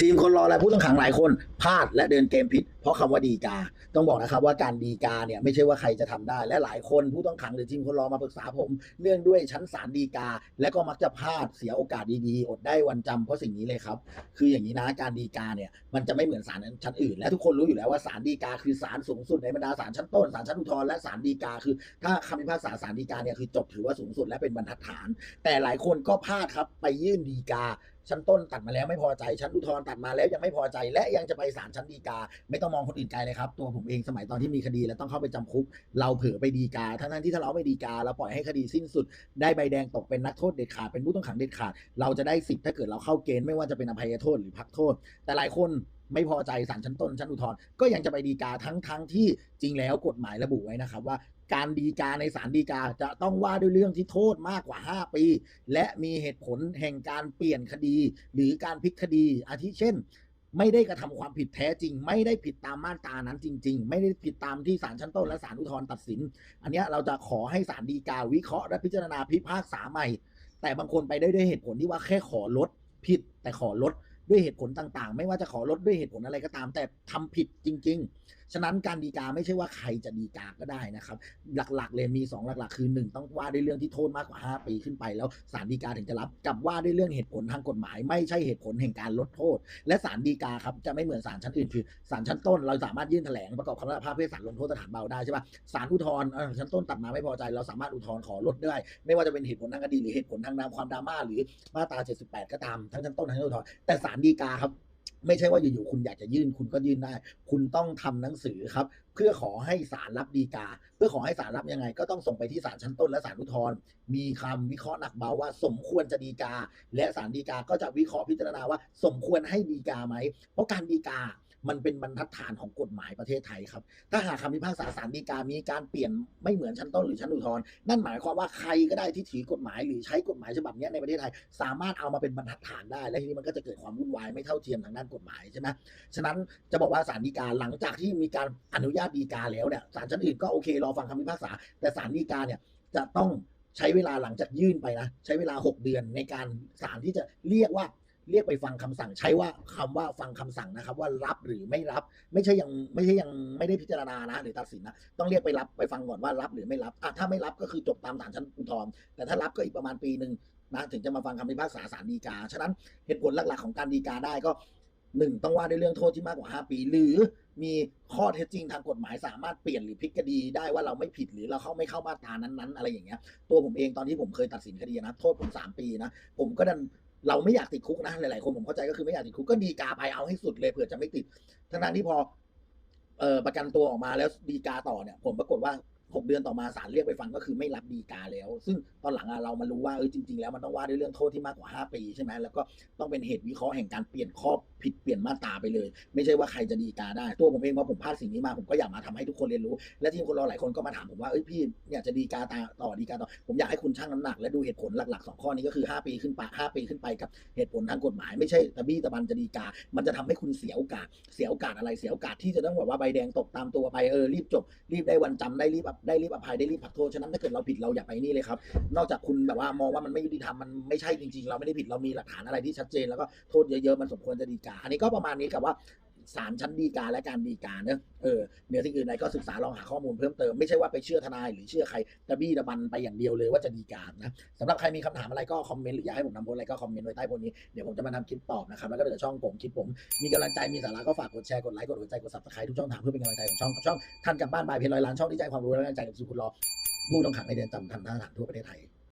ทีมคนรอและผู้ต้องขังหลายคนพลาดและเดินเกมผิด เพราะคำว่าดีกา ต้องบอกนะครับว่าการดีกาเนี่ยไม่ใช่ว่าใครจะทำได้ และหลายคนผู้ต้องขังหรือทีมคนรอมาปรึกษาผม เนื่องด้วยชั้นศาลดีกา และก็มักจะพลาดเสียโอกาสดีๆอดได้วันจำเพราะสิ่งนี้เลยครับ คืออย่างนี้นะการดีกาเนี่ยมันจะไม่เหมือนศาลชั้นอื่น และทุกคนรู้อยู่แล้วว่าศาลดีกาคือศาลสูงสุดในบรรดาศาลชั้นต้นศาลชั้นอุทธรณ์และศาลดีกาคือ ถ้าคำพิพากษาศาลฎีกาเนี่ยคือจบถือว่าสูงสุดและเป็นบรรทัดฐาน แต่หลายคนก็พลาดครับไปยื่นฎีกาชั้นต้นตัดมาแล้วไม่พอใจ ชั้นอุทธรณ์ตัดมาแล้วยังไม่พอใจ และยังจะไปศาลชั้นฎีกา ไม่ต้องมองคนอื่นไกลเลยครับ ตัวผมเองสมัยตอนที่มีคดีแล้วต้องเข้าไปจำคุก เราเผลอไปฎีกา ทั้งๆที่ถ้าเราไม่ฎีกาเราปล่อยให้คดีสิ้นสุด ได้ใบแดงตกเป็นนักโทษเด็ดขาดเป็นผู้ต้องขังเด็ดขาด เราจะได้สิทธิ์ถ้าเกิดเราเข้าเกณฑ์ไม่ว่าจะเป็นอภัยโทษหรือพักโทษ แต่หลายคน ไม่พอใจศาลชั้นต้นชั้นอุทธรณ์ก็ยังจะไปดีกาทั้งทั้งที่จริงแล้วกฎหมายระบุไว้นะครับว่าการดีกาในศาลดีกาจะต้องว่าด้วยเรื่องที่โทษมากกว่า 5 ปี และมีเหตุผลแห่งการเปลี่ยนคดี หรือการพลิกคดี อาทิเช่น ไม่ได้กระทำความผิดแท้จริง ไม่ได้ผิดตามมาตรานั้นจริง ๆ ไม่ได้ผิดตามที่ศาลชั้นต้นและศาลอุทธรณ์ตัดสิน อันนี้เราจะขอให้ศาลฎีกาวิเคราะห์และพิจารณาพิพากษาใหม่ แต่บางคนไปได้ด้วยเหตุผลที่ว่าแค่ขอลดผิดแต่ขอลด ด้วยเหตุผลต่างๆ ไม่ว่าจะขอลดด้วยเหตุผลอะไรก็ตาม แต่ทำผิดจริง ๆ ฉะนั้นการดีกาไม่ใช่ว่าใครจะดีกาก็ได้นะครับ หลักๆเลยมี 2 หลัก ๆ คือ 1 ต้องว่าด้วยเรื่องที่โทษมากกว่า 5 ปีขึ้นไป แล้วศาลฎีกาถึงจะรับกับว่าด้วยเรื่องเหตุผลทางกฎหมาย ไม่ใช่เหตุผลแห่งการลดโทษ และศาลฎีกาครับจะไม่เหมือนศาลชั้นอื่นคือศาลชั้นต้นเราสามารถยื่นแถลงประกอบคำรับภาพเพื่อศาลลงโทษสถานเบาได้ใช่ปะศาลอุทธรณ์ชั้นต้นตัดมาไม่พอใจ เราสามารถอุทธรณ์ขอลดได้ ไม่ว่าจะเป็นเหตุผลทางคดีหรือเหตุผลทางนามความดราม่าหรือมาตรา 78 ก็ตามทั้งชั้นต้นทั้งชั้นอุทธรณ์แต่ศาลฎีกาครับ ไม่ใช่ว่าอยู่ๆคุณอยากจะยื่นคุณก็ยื่นได้ คุณต้องทำหนังสือครับ เพื่อขอให้ศาลรับดีกา เพื่อขอให้ศาลรับยังไง ก็ต้องส่งไปที่ศาลชั้นต้นและศาลอุทธรณ์มีคำวิเคราะห์หนักเบาว่า สมควรจะดีกา และศาลฎีกาก็จะวิเคราะห์พิจารณาว่า สมควรให้ดีกาไหมเพราะการดีกามันเป็นบรรทัดฐานของกฎหมายประเทศไทยครับ ถ้าหากคำพิพากษาศาลฎีกา มีการเปลี่ยนไม่เหมือนชั้นต้นหรือชั้นอุทธรณ์ นั่นหมายความว่าใครก็ได้ที่ถือกฎหมาย หรือใช้กฎหมายฉบับนี้ในประเทศไทย สามารถเอามาเป็นบรรทัดฐานได้ และทีนี้มันก็จะเกิดความวุ่นวายไม่เท่าเทียมทางด้านกฎหมายใช่ไหมฉะนั้นจะบอกว่าศาลฎีกาหลังจากที่มีการอนุญาตฎีกาแล้วเนี่ยศาลชั้นอื่นก็โอเครอฟังคำพิพากษา แต่ศาลฎีกาเนี่ยจะต้องใช้เวลาหลังจากยื่นไปนะ ใช้เวลา 6 เดือนในการศาลที่จะเรียกว่าเรียกไปฟังคำสั่งใช้ว่าคำว่าฟังคำสั่งนะครับ ว่ารับหรือไม่รับ ไม่ใช่ยังไม่ใช่ยังไม่ได้พิจารณานะหรือตัดสินนะต้องเรียกไปรับไปฟังก่อนว่ารับหรือไม่รับอะถ้าไม่รับก็คือจบตามศาลชั้นอุทธรณ์แต่ถ้ารับก็อีกประมาณปีหนึ่งนะถึงจะมาฟังคำพิพากษาศาลฎีกา ฉะนั้นเหตุผลหลักๆของการฎีกาได้ก็ หนึ่งต้องว่าด้วยเรื่องโทษที่มากกว่า 5 ปี หรือมีข้อเท็จจริงทางกฎหมายสามารถเปลี่ยนหรือพลิกคดีได้ว่าเราไม่ผิดหรือเราเข้าไม่เข้ามาตรานั้นๆ อะไรอย่างเงี้ย ตัวผมเองตอนที่ผมเคยตัดสินคดีนะโทษผมสามปีนะ ผมก็ดันเราไม่อยากติดคุกนะหลายๆคนผมเข้าใจก็คือไม่อยากติดคุกก็ดีกาไปเอาให้สุดเลยเผื่อจะไม่ติดทั้งนั้นที่พอออประกันตัวออกมาแล้วดีกาต่อเนี่ย ผมปรากฏว่า หกเดือนต่อมาศาลเรียกไปฟังก็คือไม่รับดีกาแล้ว ซึ่งตอนหลังอะเรามารู้ว่าเออจริง ๆ แล้วมันต้องว่าด้วยเรื่องโทษที่มากกว่า 5 ปีใช่ไหมแล้วก็ต้องเป็นเหตุวิเคราะห์แห่งการเปลี่ยนข้อผิดเปลี่ยนมาตราไปเลย ไม่ใช่ว่าใครจะดีกาได้ ตัวผมเองพอผมพลาดสิ่งนี้มาผมก็อยากมาทำให้ทุกคนเรียนรู้ และทีมคนรอหลายคนก็มาถามผมว่าเอ้ยพี่เนี่ยจะดีกาตาต่อดีกาต่อผมอยากให้คุณชั่งน้ำหนัก และดูเหตุผลหลักๆสองข้อนี้ก็คือ 5 ปีขึ้นไป5ปีขึ้นไปกับเหตุผลทางกฎหมายไม่ใช่ตะบี้ตะบันจะดีกา มันจะทำให้คุณเสียโอกาสเสียโอกาสอะไรเสียโอกาสที่จะต้องแบบว่าใบแดงตกตามตัวไปเออรีบจบรีบได้วันจำได้รีบได้รีบอภัยได้รีบผักโทษฉะนั้นถ้าเกิดเราผิดเราอย่าไปนี่เลยครับ นอกจากคุณแบบว่ามองว่ามันไม่ยุติธรรมมันไม่ใช่จริงๆ เราไม่ได้ผิดเรามีหลักฐานอะไรที่ชัดเจนแล้วก็โทษเยอะๆมันสมควรจะดีกาอันนี้ก็ประมาณนี้กับว่า ศาลชั้นดีกาและการดีกาเนอะเออเหนือสิ่งอื่นใดก็ศึกษาลองหาข้อมูลเพิ่มเติมไม่ใช่ว่าไปเชื่อทนายหรือเชื่อใครตะบี้ตะบันไปอย่างเดียวเลยว่าจะดีกานะสำหรับใครมีคำถามอะไรก็คอมเมนต์หรืออยากให้ผมทำโพสอะไรก็คอมเมนต์ไว้ใต้โพสนี้เดี๋ยวผมจะมาทำคลิปตอบนะครับแล้วก็เดี๋ยวช่องผมคลิปผมมีกำลังใจมีสาระก็ฝากกดแชร์กดไลค์กดหัวใจกดซับสไครต์ทุกช่องทางเพื่อเป็นกำลังใจของช่องกับช่องท่านกลับบ้านบายเพจร้อยล้านช่องที่ใจความรู้และกำลังใจกับสุขุลรอผู้ต้องขังในเรือนจำทันท่าทหารทั่วประเทศไทย